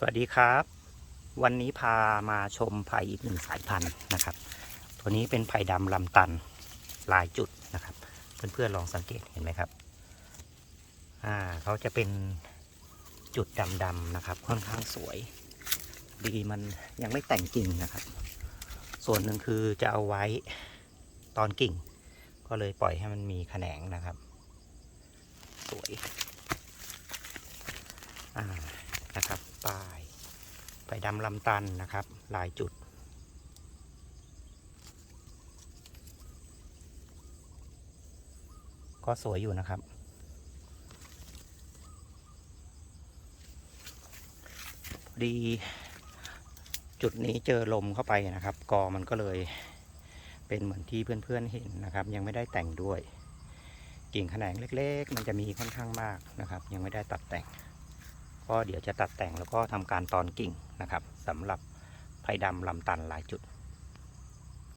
สวัสดีครับ วันนี้พามาชมไผ่อีกหนึ่งสายพันธุ์นะครับ ตัวนี้เป็นไผ่ดำลำตันลายจุดนะครับ เพื่อนๆลองสังเกตเห็นไหมครับอ่าเขาจะเป็นจุดดำๆนะครับ ค่อนข้างสวย ดีมันยังไม่แต่งกิ่งนะครับ ส่วนหนึ่งคือจะเอาไว้ตอนกิ่ง ก็เลยปล่อยให้มันมีแขนงนะครับ สวยอ่า ไปดำลำตันนะครับ หลายจุด ก็สวยอยู่นะครับพอดีจุดนี้เจอลมเข้าไปนะครับ กอมันก็เลยเป็นเหมือนที่เพื่อนๆเห็นนะครับ ยังไม่ได้แต่งด้วย กิ่งแขนงเล็ก ๆ มันจะมีค่อนข้างมากนะครับ ยังไม่ได้ตัดแต่ง ก็เดี๋ยวจะตัดแต่งแล้วก็ทำการตอนกิ่งนะครับสำหรับไผ่ดำลำตันหลายจุด